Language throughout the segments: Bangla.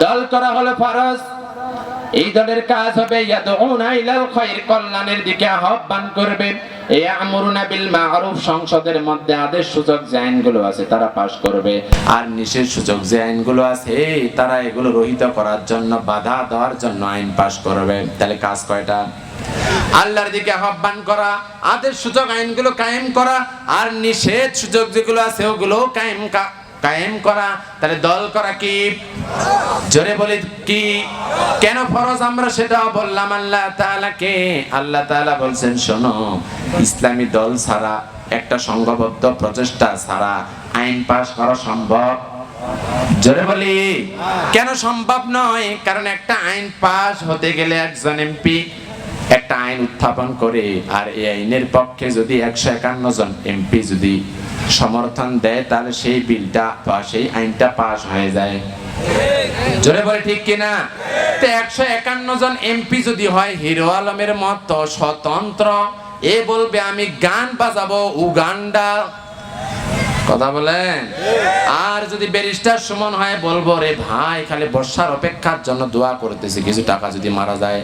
দল করা হলো ফরজ। এই দলের কাজ হবে কল্যাণের দিকে আহ্বান করবে। সংসদের মধ্যে আদেশ সূচক যে আইনগুলো আছে তারা পাশ করবে। আর নিষেধ সূচক যে আইনগুলো আছে, তারা এগুলো রহিত করার জন্য, বাধা দেওয়ার জন্য আইন পাশ করবে। তাহলে কাজ কয়টা? আল্লাহর দিকে আহ্বান করা, আদেশ সূচক আইনগুলো কায়েম করা, আর নিষেধ সূচক যেগুলো আছে ওগুলো কায়েম কায়েম করা, তাহলে দল করা কি? জোরে বলি কি? কেন ফরজ আমরা সেটাও বললাম আল্লাহ তাআলাকে? আল্লাহ তাআলা বলছেন, শোনো, ইসলামী দল ছাড়া, একটা সংঘবদ্ধ প্রচেষ্টা ছাড়া আইন পাশ করা সম্ভব? জোরে বলি। কেন সম্ভব নয়? কারণ একটা আইন পাস হতে গেলে একজন এমপি একটা আইন উত্থাপন করে আর এই আইনের পক্ষে যদি একশো একান্ন জন এমপি যদি সমর্থন দেয়, তাহলে সেই বিলটা বা সেই আইনটা পাশ হয়ে যায়। জোরে বলে ঠিক কিনা? একশো একান্ন জন এমপি যদি হয়, হিরো আলমের মতো স্বতন্ত্র। এ বলবে, আমি গান বাজাবো উগান্ডা। কথা বলেন? আর যদি ব্যারিস্টার সুমন হয়, বলব, রে ভাই, খালি বর্ষার অপেক্ষার জন্য দোয়া করতেছি, কিছু টাকা যদি মারা যায়।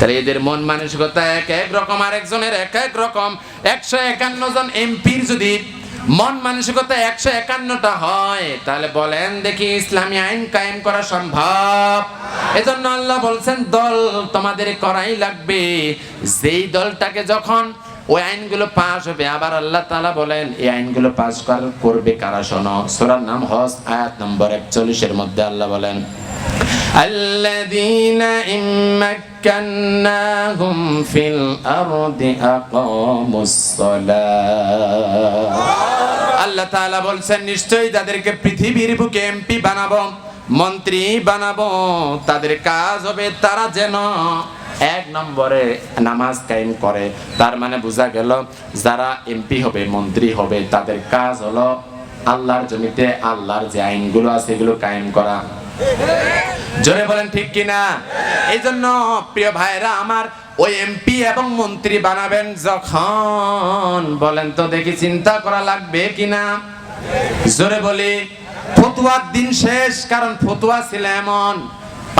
তাহলে এদের মন মানসিকতা এক এক রকম, আরেকজনের এক এক রকম। একশো একান্ন জন এমপির যদি মন মানসিকতা একশো একান্নটা হয়, তাহলে বলেন দেখি ইসলামী আইন কায়েম করা সম্ভব? এজন্য আল্লাহ বলছেন, দল তোমাদের করাই লাগবে। যেই দলটাকে যখন ওই আইনগুলো পাস হবে, আবার আল্লাহ তালা বলেন, এই আইনগুলো কর, করবে কারা শোনো? সূরার নাম হজ, আয়াত নম্বর 41 এর মধ্যে আল্লাহ বলেন الذين إن مكناهم في الأرض أقاموا الصلاة আল্লাহ তাআলা বলছেন নিশ্চয়ই তাদেরকে পৃথিবীর বুকে এমপি বানাবো মন্ত্রী বানাবো তাদের কাজ হবে তারা যেন এক নম্বরে নামাজ কায়েম করে তার মানে বোঝা গেল যারা এমপি হবে মন্ত্রী হবে তাদের কাজ হলো আল্লাহর জমিতে আল্লাহর যে আইনগুলো আছে এগুলো কায়েম করা জোরে বলেন ঠিক কিনা? এই জন্য প্রিয় ভাইরা আমার ওই এমপি এবং মন্ত্রী বানাবেন যখন, বলেন তো দেখি চিন্তা করা লাগবে কিনা? জোরে বলি, ফতুয়ার দিন শেষ, কারণ ফতুয়া ছিল এমন।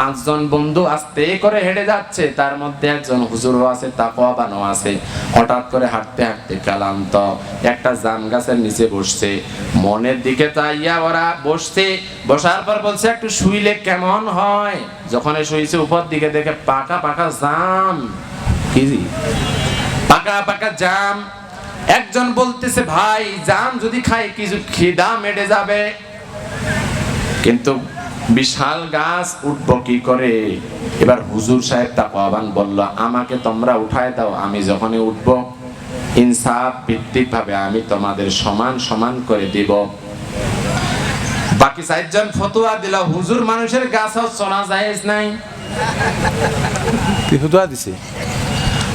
পাঁচজন বন্ধু আস্তে করে হেঁটে যাচ্ছে, তার মধ্যে একজন হুজুরও আছে তাকওয়াবানও আছে। হঠাৎ করে হাঁটতে হাঁটতে কালান্ত, একটা জাম গাছের নিচে বসছে। মনের দিকে তাইয়া ওরা বসছে, বসার পর বলছে, একটু শুইলে কেমন হয়? যখন এ শুইছে, উপর দিকে দেখে পাকা পাকা জাম। কি পাকা পাকা জাম। একজন বলতেছে, ভাই, জাম যদি খাই, কিছু খিদা মেটে যাবে। কিন্তু বিশাল গাছ উঠবো কি করে? এবার হুজুর সাহেব তা আহ্বান বলল আমাকে তোমরা উঠায় দাও আমি যখনই উঠব ইনসাফ ভিত্তিক ভাবে আমি তোমাদের সমান সমান করে দিব। বাকি চারজন ফতুয়া দিল হুজুর মানুষের গাছ শোনা যায় নাই। ফতুয়া দিছে?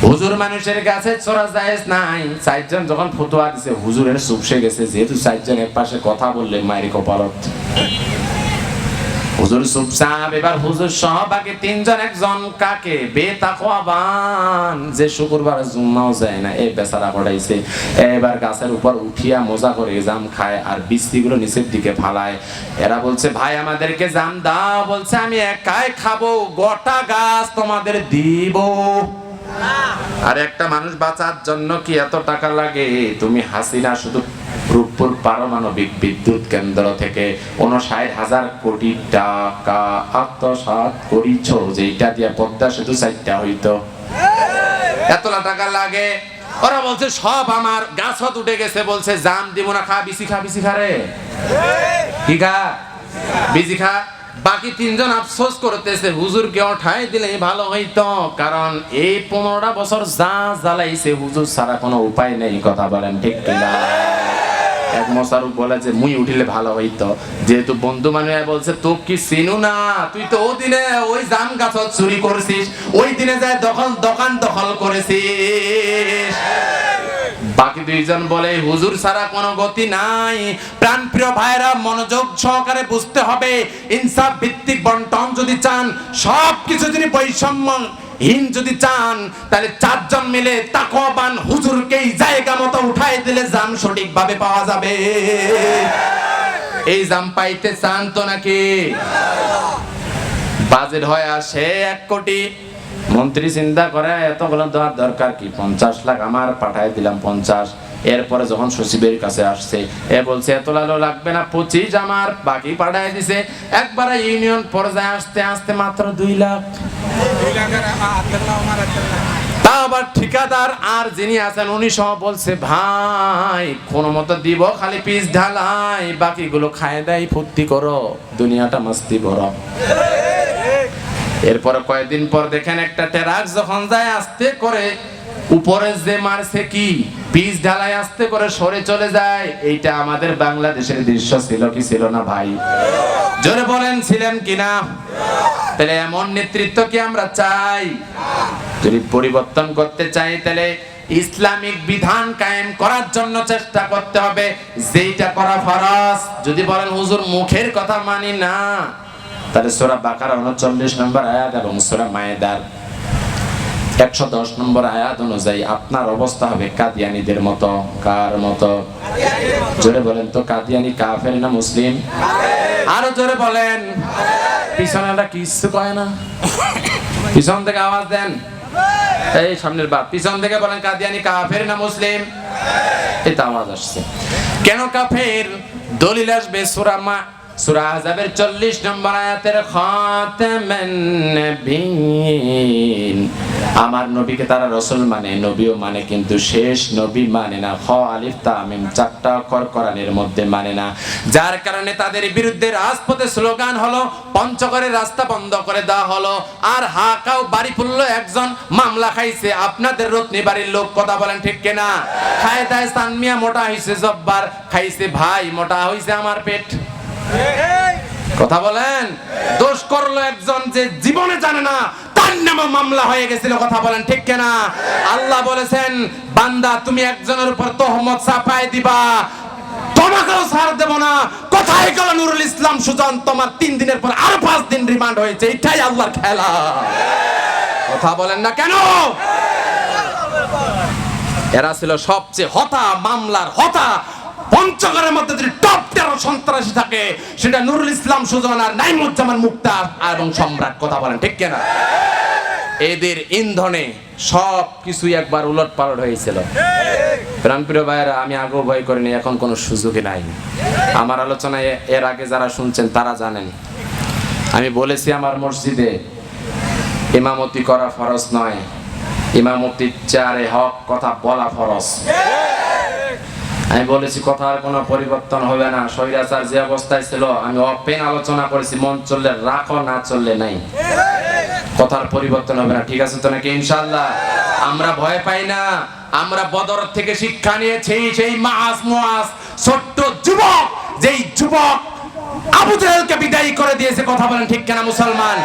হুজুর মানুষের কাছে চোরা জায়েজ নাই। চারজন যখন ফতুয়া দিছে হুজুরের চুপসে গেছে যেহেতু চারজন এক পাশে কথা বললে মায়ের কপালত। হুজুর চুপচাপ এবার হুজুর সহ বাকি তিনজন একজন কাকে? বেতাকওয়াবান। যে শুক্রবার জুম্মাও যায় না এই বেচারা পড়াইছে এবার গাছের উপর উঠিয়া মজা করে জাম খায় আর বৃষ্টিগুলো নিচের দিকে ফালায়। এরা বলছে ভাই আমাদেরকে জাম দাও। বলছে আমি একাই খাব গোটা গাছ তোমাদের দিব। আর একটা মানুষ বাঁচার জন্য কি এত টাকা লাগে? তুমি হাসিনা শুধু রূপপুর পারমাণবিক বিদ্যুৎ কেন্দ্র থেকে উনষাট হাজার কোটি টাকা আত্মসাৎ করিছ যেটা দিয়ে পদ্মা সেতু চারটা হইতো। এতলা টাকা লাগে? ওরা বলছে, সব আমার গাছত উঠে গেছে, বলছে, জাম দিব না, খা বিসি খা বিসি খা রে। কি খা? বিসি খা? বাকি তিনজন আফসোস করতেছে, হুজুর কে ওঠাই দিলে ভালো হইতো, কারণ এই পনেরোটা বছর যা জ্বালাইছে, হুজুর ছাড়া কোনো উপায় নেই, কথা বলেন ঠিক কিনা? এক মশারুক বলে যে, মুই উঠিলে ভালো হইতো। যেহেতু বন্ধু মানে বলছে তো কি চিনু না? তুই তো ওই দিনে ওই জাম গাছ চুরি করছিস, ওই দিনে যায় দখল, দোকান দখল করেছিস। বাকি দুইজন বলে, হুজুর ছাড়া কোনো গতি নাই। প্রাণপ্রিয় ভাইরা মনোযোগ সহকারে বুঝতে হবে। ইনসাফ ভিত্তিক বন্টন যদি চান সব কিছু যদি বৈষম্য হীন যদি চান, তাহলে চারজন মিলে তাকওয়াবান হুজুরকেই জায়গা মতো উঠাই দিলে জান সঠিকভাবে পাওয়া যাবে। এই জাম পাইতে চান তো নাকি? বাজেট হয় আসে এক কোটি। মন্ত্রী চিন্তা করে, এতগুলো দেওয়ার দরকার কি? পঞ্চাশ লাখ আমার পাঠাই দিলাম পঞ্চাশ। এরপরে যখন সচিবের কাছে আসছে, এ বলছে, এত লালো লাগবে না, পঁচিশ আমার, বাকি পাঠায় দিছে। একবারে ইউনিয়ন পর্যায়ে আসতে আসতে মাত্র দুই লাখ। তা আবার ঠিকাদার আর যিনি আছেন, উনি সহ বলছে, ভাই, কোনো মতো দিব, খালি পিস ঢালাই, বাকিগুলো খায় দেয়, ফুর্তি করো, দুনিয়াটা মাস্তি ভরো এরপরে কয়েকদিন পর দেখেন একটা টেরাক যখন যায়, আসতে করে উপরে যে মারছে কি? পিস ঢালাই আস্তে করে সরে চলে যায়। এইটা আমাদের বাংলাদেশের দৃশ্য ছিল কি ছিল না ভাই? জোরে বলেন, ছিলেন কিনা তাহলে এমন নেতৃত্ব কি আমরা চাই? যদি পরিবর্তন করতে চাই, তাহলে ইসলামিক বিধান কায়েম করার জন্য চেষ্টা করতে হবে। যেইটা করা ফরজ। যদি বলেন, হুজুর, মুখের কথা মানি না। তাহলে সোরা বাকার উনচল্লিশ নম্বর আয়াত এবং সোরা মায়েদার একশো দশ নম্বর আয়াত অনুযায়ী আপনার অবস্থা হবে কাদিয়ানিদের মতো, কার মতো? জোরে বলেন তো, কাদিয়ানি কাফের না মুসলিম? আরও জোরে বলেন। পিছনেরা কিছু কয় না? পিছন থেকে আওয়াজ দেন। এই সামনের বাপ পিছন থেকে বলেন, কাদিয়ানি কাফের না মুসলিম? এটা আওয়াজ আসছে। কেন কাফের? দলিল আসবে সূরা মা সূরা আহজাবের 40 নম্বর আয়াতের আমার নবীকে তারা রসুল মানে নবীও মানে কিন্তু শেষ নবী মানে না। খ, আলিফ তামিম চারটা মধ্যে মানে না। যার কারণে তাদের বিরুদ্ধে রাজপথে স্লোগান হলো, পঞ্চগড়ের রাস্তা বন্ধ করে দেওয়া হলো। আর হাকাও বাড়ি ফুললো একজন মামলা খাইছে। আপনাদের রত্নী বাড়ির লোক কথা বলেন ঠিক কিনা? খায় দায় সানমিয়া মোটা হইছে জব্বার। খাইছে ভাই, মোটা হইছে আমার পেট। কথা বলেন? দোষ করল একজন যে জীবনে জানে না, তার নামে মামলা হয়ে গেছিল, কথা বলেন ঠিক কিনা? আল্লাহ বলেছেন, বান্দা, তুমি একজনের উপর তহমত চাপাই দিবা। তোমাকেও ছাড় দেব না। কোথায় গেল নুরুল ইসলাম সুজন? তোমার তিন দিনের পর আরও পাঁচ দিন রিমান্ড হয়েছে। এটাই আল্লাহর খেলা। কথা বলেন না কেন? এরা ছিল সবচেয়ে হতা, মামলার হতা। পঞ্চগড়ের মধ্যে যদি টপ তেরো সন্ত্রাসী থাকে, সেটা নুরুল ইসলাম, সুজন আর নাইমুজ্জামান মুক্তার এবং সম্রাট, কথা বলেন, ঠিক কিনা? এদের ইন্ধনে সব কিছুই একবার উলট পালট হয়েছিল। প্রাণপ্রিয় ভাইয়েরা, আমি আগেও ভয় করিনি, এখন কোনো সুযোগই নাই। আমার আলোচনায় এর আগে যারা শুনছেন, তারা জানেন। আমি বলেছি আমার মসজিদে ইমামতি করা ফরজ নয়। ইমামতির চারে হক কথা বলা ফরজ। আমি বলেছি, কথার কোনো পরিবর্তন হবে না। স্বৈরাচার যে অবস্থায় ছিল, আমি অপেন আলোচনা করেছি, মন চললে রাখো, না চললে নাই। কথার পরিবর্তন হবে না, ঠিক আছে তো নাকি? ইনশাল্লাহ আমরা ভয় পাই না। আমরা বদর থেকে শিক্ষা নিয়েছি, সেই মাস মুয়াস ছোট্ট যুবক, যেই যুবক আবু জাহেলকে বিদায় করে দিয়েছে। কথা বলেন ঠিক কেনা মুসলমান?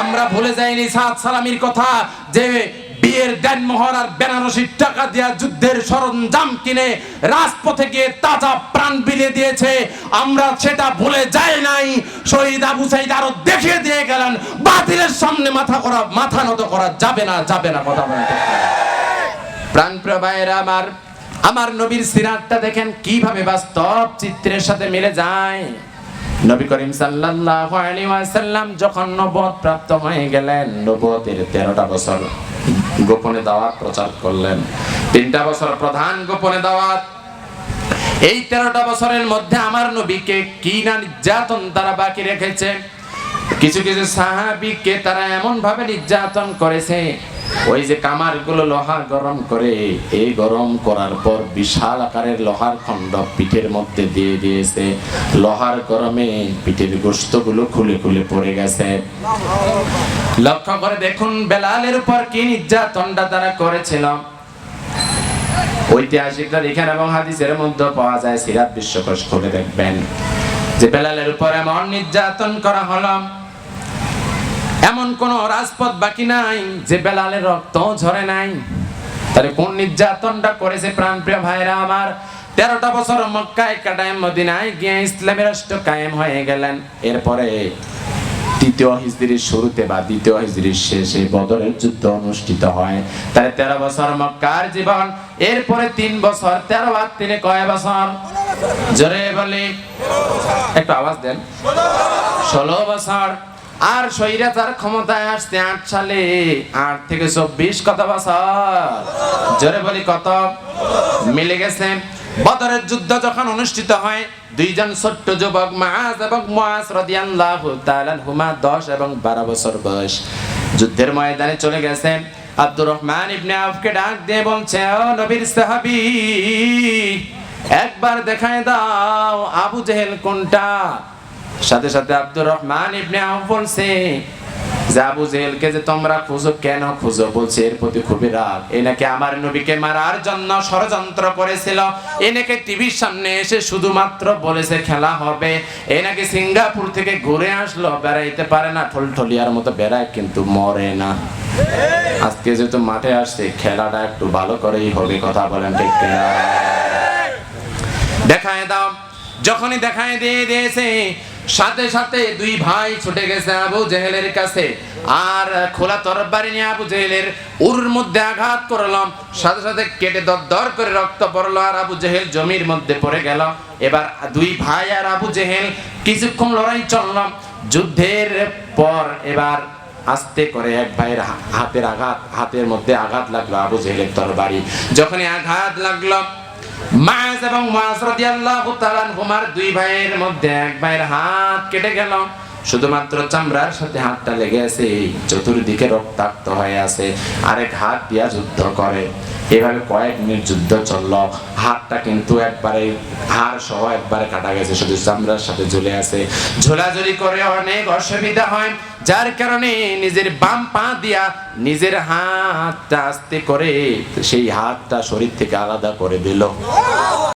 আমরা ভুলে যাইনি সাদ সালামির কথা, যে বিয়ের দেন মোহর আর বেনারসির টাকা দেওয়া যুদ্ধের সরঞ্জাম কিনে রাজপথে গিয়ে তাজা প্রাণ বিলিয়ে দিয়েছে। আমরা সেটা ভুলে যাই নাই। শহীদ আবু সাইদ আরও দেখিয়ে দিয়ে গেলেন, বাতিলের সামনে মাথা করা, মাথা নত করা যাবে না যাবে না, কথা কিনা? প্রাণপ্রিয় ভাইয়েরা, আমার আমার নবীর সিরাতটা দেখেন কীভাবে বাস্তব চিত্রের সাথে মিলে যায়। নবী করিম সাল্লাল্লাহু আলাইহি ওয়াসাল্লাম যখন নবুয়ত প্রাপ্ত হয়ে গেলেন নবুয়তের 13টা বছর। গোপনে দাওয়াত প্রচার করলেন। তিনটা বছর প্রধান গোপনে দাওয়াত। এই তেরোটা বছরের মধ্যে আমার নবীকে কি না নির্যাতন তারা বাকি রেখেছে? কিছু কিছু সাহাবিকে তারা এমন ভাবে নির্যাতন করেছে, ওই যে কামারগুলো লোহা গরম করে, এই গরম করার পর বিশাল আকারের লোহার খণ্ড পিঠের মধ্যে দিয়ে দিয়েছে। লোহার গরমে পিঠের গোস্তগুলো খুলে খুলে পড়ে গেছে। লক্ষ্য করে দেখুন, বেলালের উপর কি নির্যাতনটা তারা করেছিল। ঐতিহাসিকরা লিখেন এবং হাদিসের মধ্যে পাওয়া যায়, সিরাত বিশ্বকোষ খুলে দেখবেন। যে বেলালের উপর এমন নির্যাতন করা হলো, এমন কোন রাজপথ বাকি নাই যে বেলালের রক্ত ঝরে নাই। তাহলে কোন নির্যাতনটা করেছে প্রাণপ্রিয় ভাইরা আমার? তেরোটা বছর মক্কায় কাটায় মদিনায় গিয়ে ইসলামী রাষ্ট্র কায়েম হয়ে গেলেন। এরপরে তৃতীয় হিজরির শুরুতে বা দ্বিতীয় হিজরির শেষে বদরের যুদ্ধ অনুষ্ঠিত হয়। তাই তেরো বছর মক্কার জীবন, এরপরে তিন বছর, তেরো আর তিনে কয় বছর? জোরে বলি। একটু আওয়াজ দেন। ষোলো বছর। আর স্বৈরাচার ক্ষমতায় আসতে আট সালে, আট থেকে চব্বিশ কত বছর? জোরে বলি কত? মিলে গেছে। বদরের যুদ্ধ যখন অনুষ্ঠিত হয়, দুইজন ছোট্ট যুবক মাস এবং মাস রাদিয়াল্লাহু তাআলা হুমা 10 এবং 12 বছর বয়স। যুদ্ধের ময়দানে চলে গেছেন আব্দুর রহমান ইবনে আউফকে ডাক দিয়ে বলছে, ও নবীর সাহাবী, একবার দেখায় দাও আবু জেহেল কোনটা? সাথে সাথে আব্দুর রহমান ইবনে আউফ বলছে যে আবু জেহেলকে যে তোমরা খুঁজো, কেন খুঁজো? বলছে, এর প্রতি খুবই রাগ। এ নাকি আমার নবীকে মারার জন্য ষড়যন্ত্র করেছিল। এ নাকি টিভির সামনে এসে শুধুমাত্র বলেছে, খেলা হবে। এ নাকি সিঙ্গাপুর থেকে ঘুরে আসলো, বেড়াইতে পারে না, ঠলঠলিয়ার মতো বেড়ায়, কিন্তু মরে না। আজকে যেহেতু মাঠে আসছে, খেলাটা একটু ভালো করেই হবে, কথা বলেন ঠিক দেখায় দাও, যখনই দেখায় দিয়ে দিয়েছে সাথে সাথে দুই ভাই ছুটে গেছে আবু জেহেলের কাছে। আর খোলা তরবারি নিয়ে আবু জেহেলের উরুর মধ্যে আঘাত করলাম। সাথে সাথে কেটে দর করে রক্ত পড়ল আর আবু জেহেল জমির মধ্যে পড়ে গেল। এবার দুই ভাই আর আবু জেহেল কিছুক্ষণ লড়াই চললাম। যুদ্ধের পর এবার আস্তে করে এক ভাইয়ের হাতের আঘাত হাতের মধ্যে আঘাত লাগল আবু জেহেলের তরবারি। যখনই আঘাত লাগল মাস এবং মাস রাদিয়াল্লাহু তাআলা হুমার দুই ভাইয়ের মধ্যে এক ভাইয়ের হাত কেটে গেল। শুধুমাত্র চামড়ার সাথে হাতটা লেগে আছে চতুর্দিকে রক্তাক্ত হয়ে আছে। আরেক হাত দিয়া যুদ্ধ করে। এভাবে কয়েক মিনিট যুদ্ধ চলল। হাতটা কিন্তু একবারে হাড় সহ একবারে কাটা গেছে, শুধু চামড়ার সাথে ঝুলে আছে। ঝোলাঝুলি করে অনেক অসুবিধা হয়। যার কারণে নিজের বাম পা দিয়া নিজের হাতটা আস্তে করে, সেই হাতটা শরীর থেকে আলাদা করে দিল।